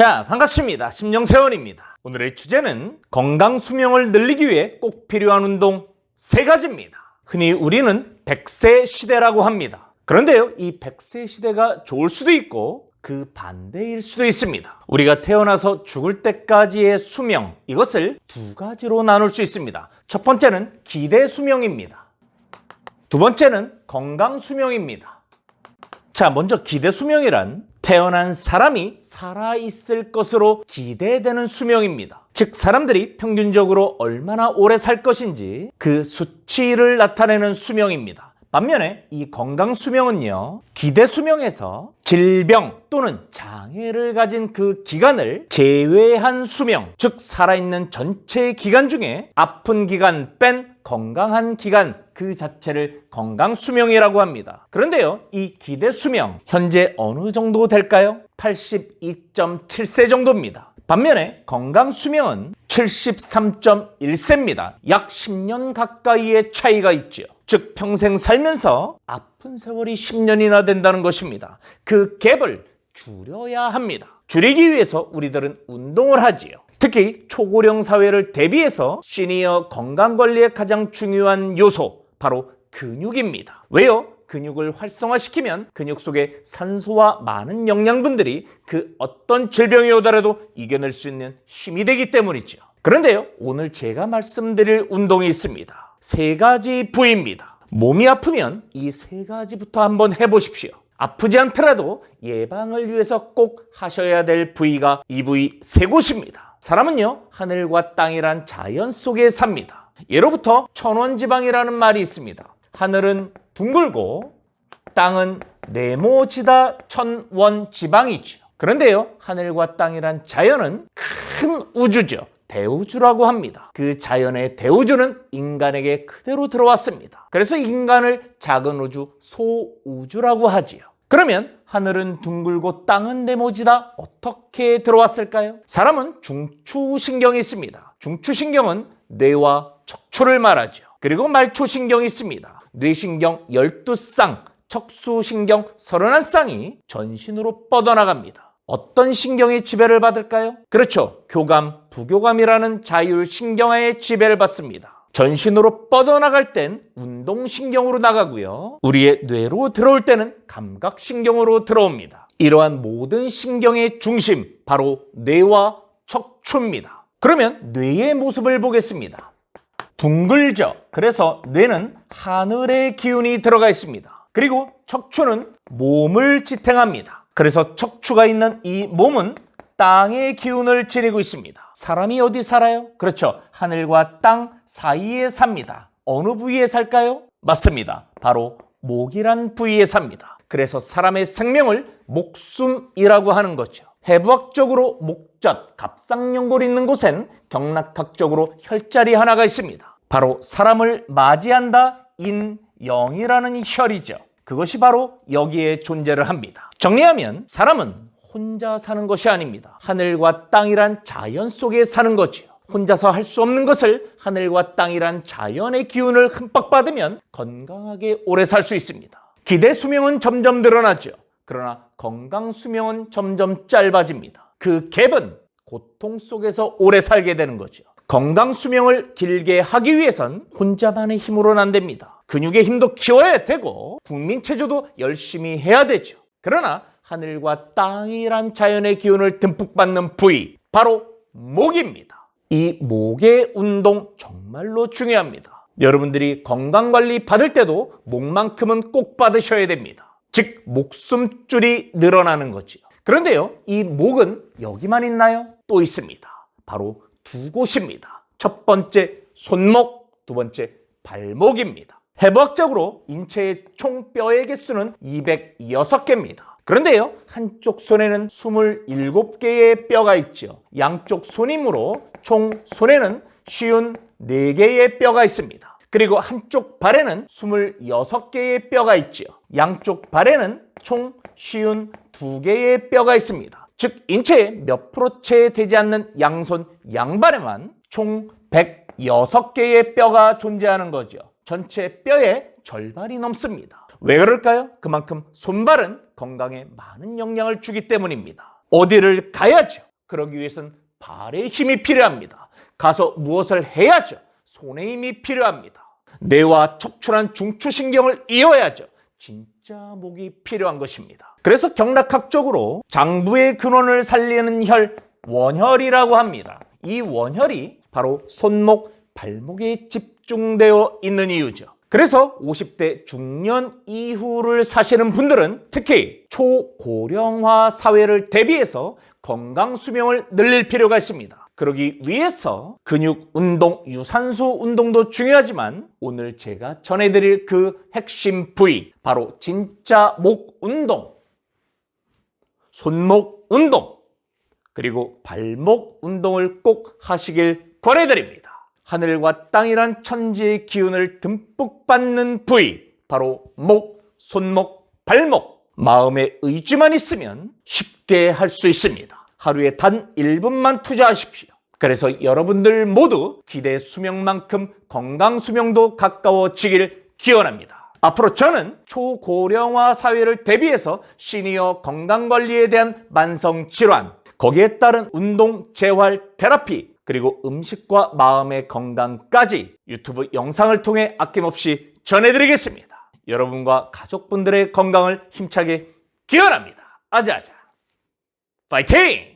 자, 반갑습니다. 심령세원입니다. 오늘의 주제는 건강 수명을 늘리기 위해 꼭 필요한 운동 세 가지입니다. 흔히 우리는 100세 시대라고 합니다. 그런데요, 이 100세 시대가 좋을 수도 있고 그 반대일 수도 있습니다. 우리가 태어나서 죽을 때까지의 수명, 이것을 두 가지로 나눌 수 있습니다. 첫 번째는 기대 수명입니다. 두 번째는 건강 수명입니다. 자, 먼저 기대 수명이란 태어난 사람이 살아있을 것으로 기대되는 수명입니다. 즉, 사람들이 평균적으로 얼마나 오래 살 것인지 그 수치를 나타내는 수명입니다. 반면에 이 건강 수명은요, 기대 수명에서 질병 또는 장애를 가진 그 기간을 제외한 수명, 즉, 살아있는 전체 기간 중에 아픈 기간 뺀 건강한 기간 그 자체를 건강 수명이라고 합니다. 그런데요, 이 기대 수명 현재 어느 정도 될까요? 82.7세 정도입니다. 반면에 건강 수명은 73.1세입니다. 약 10년 가까이의 차이가 있죠. 즉 평생 살면서 아픈 세월이 10년이나 된다는 것입니다. 그 갭을 줄여야 합니다. 줄이기 위해서 우리들은 운동을 하지요. 특히 초고령 사회를 대비해서 시니어 건강 관리의 가장 중요한 요소 바로 근육입니다. 왜요? 근육을 활성화시키면 근육 속에 산소와 많은 영양분들이 그 어떤 질병이 오더라도 이겨낼 수 있는 힘이 되기 때문이죠. 그런데요, 오늘 제가 말씀드릴 운동이 있습니다. 세 가지 부위입니다. 몸이 아프면 이 세 가지부터 한번 해보십시오. 아프지 않더라도 예방을 위해서 꼭 하셔야 될 부위가 이 부위 세 곳입니다. 사람은요, 하늘과 땅이란 자연 속에 삽니다. 예로부터 천원지방이라는 말이 있습니다. 하늘은 둥글고 땅은 네모지다 천원지방이죠. 그런데요, 하늘과 땅이란 자연은 큰 우주죠. 대우주라고 합니다. 그 자연의 대우주는 인간에게 그대로 들어왔습니다. 그래서 인간을 작은 우주, 소우주라고 하지요. 그러면 하늘은 둥글고 땅은 네모지다 어떻게 들어왔을까요? 사람은 중추신경이 있습니다. 중추신경은 뇌와 척추를 말하죠. 그리고 말초신경이 있습니다. 뇌신경 12쌍, 척수신경 31쌍이 전신으로 뻗어나갑니다. 어떤 신경이 지배를 받을까요? 그렇죠. 교감, 부교감이라는 자율신경의 지배를 받습니다. 전신으로 뻗어나갈 땐 운동신경으로 나가고요. 우리의 뇌로 들어올 때는 감각신경으로 들어옵니다. 이러한 모든 신경의 중심, 바로 뇌와 척추입니다. 그러면 뇌의 모습을 보겠습니다. 둥글죠. 그래서 뇌는 하늘의 기운이 들어가 있습니다. 그리고 척추는 몸을 지탱합니다. 그래서 척추가 있는 이 몸은 땅의 기운을 지니고 있습니다. 사람이 어디 살아요? 그렇죠. 하늘과 땅 사이에 삽니다. 어느 부위에 살까요? 맞습니다. 바로 목이란 부위에 삽니다. 그래서 사람의 생명을 목숨이라고 하는 거죠. 해부학적으로 목젖, 갑상연골이 있는 곳엔 경락학적으로 혈자리 하나가 있습니다. 바로 사람을 맞이한다 인영이라는 혈이죠. 그것이 바로 여기에 존재를 합니다. 정리하면 사람은 혼자 사는 것이 아닙니다. 하늘과 땅이란 자연 속에 사는 거지요. 혼자서 할 수 없는 것을 하늘과 땅이란 자연의 기운을 흠뻑 받으면 건강하게 오래 살 수 있습니다. 기대 수명은 점점 늘어나죠. 그러나 건강 수명은 점점 짧아집니다. 그 갭은 고통 속에서 오래 살게 되는 거죠. 건강 수명을 길게 하기 위해선 혼자만의 힘으로는 안 됩니다. 근육의 힘도 키워야 되고 국민 체조도 열심히 해야 되죠. 그러나 하늘과 땅이란 자연의 기운을 듬뿍 받는 부위 바로 목입니다. 이 목의 운동 정말로 중요합니다. 여러분들이 건강관리 받을 때도 목만큼은 꼭 받으셔야 됩니다. 즉 목숨줄이 늘어나는 거지요. 그런데요, 이 목은 여기만 있나요? 또 있습니다. 바로 두 곳입니다. 첫 번째 손목, 두 번째 발목입니다. 해부학적으로 인체의 총 뼈의 개수는 206개입니다. 그런데요, 한쪽 손에는 27개의 뼈가 있죠. 양쪽 손힘으로 총 손에는 쉬운 4개의 뼈가 있습니다. 그리고 한쪽 발에는 26개의 뼈가 있지요. 양쪽 발에는 총 쉬운 2개의 뼈가 있습니다. 즉 인체의 몇 프로 채 되지 않는 양손 양발에만 총 106개의 뼈가 존재하는 거죠. 전체 뼈의 절반이 넘습니다. 왜 그럴까요? 그만큼 손발은 건강에 많은 영향을 주기 때문입니다. 어디를 가야죠? 그러기 위해선 발에 힘이 필요합니다. 가서 무엇을 해야죠? 손에 힘이 필요합니다. 뇌와 척추란 중추신경을 이어야죠. 진짜 목이 필요한 것입니다. 그래서 경락학적으로 장부의 근원을 살리는 혈, 원혈이라고 합니다. 이 원혈이 바로 손목, 발목에 집중되어 있는 이유죠. 그래서 50대 중년 이후를 사시는 분들은 특히 초고령화 사회를 대비해서 건강 수명을 늘릴 필요가 있습니다. 그러기 위해서 근육 운동, 유산소 운동도 중요하지만 오늘 제가 전해드릴 그 핵심 부위 바로 진짜 목 운동, 손목 운동, 그리고 발목 운동을 꼭 하시길 권해드립니다. 하늘과 땅이란 천지의 기운을 듬뿍 받는 부위, 바로 목, 손목, 발목. 마음의 의지만 있으면 쉽게 할 수 있습니다. 하루에 단 1분만 투자하십시오. 그래서 여러분들 모두 기대 수명만큼 건강 수명도 가까워지길 기원합니다. 앞으로 저는 초고령화 사회를 대비해서 시니어 건강관리에 대한 만성 질환, 거기에 따른 운동, 재활, 테라피, 그리고 음식과 마음의 건강까지 유튜브 영상을 통해 아낌없이 전해드리겠습니다. 여러분과 가족분들의 건강을 힘차게 기원합니다. 아자아자. 파이팅!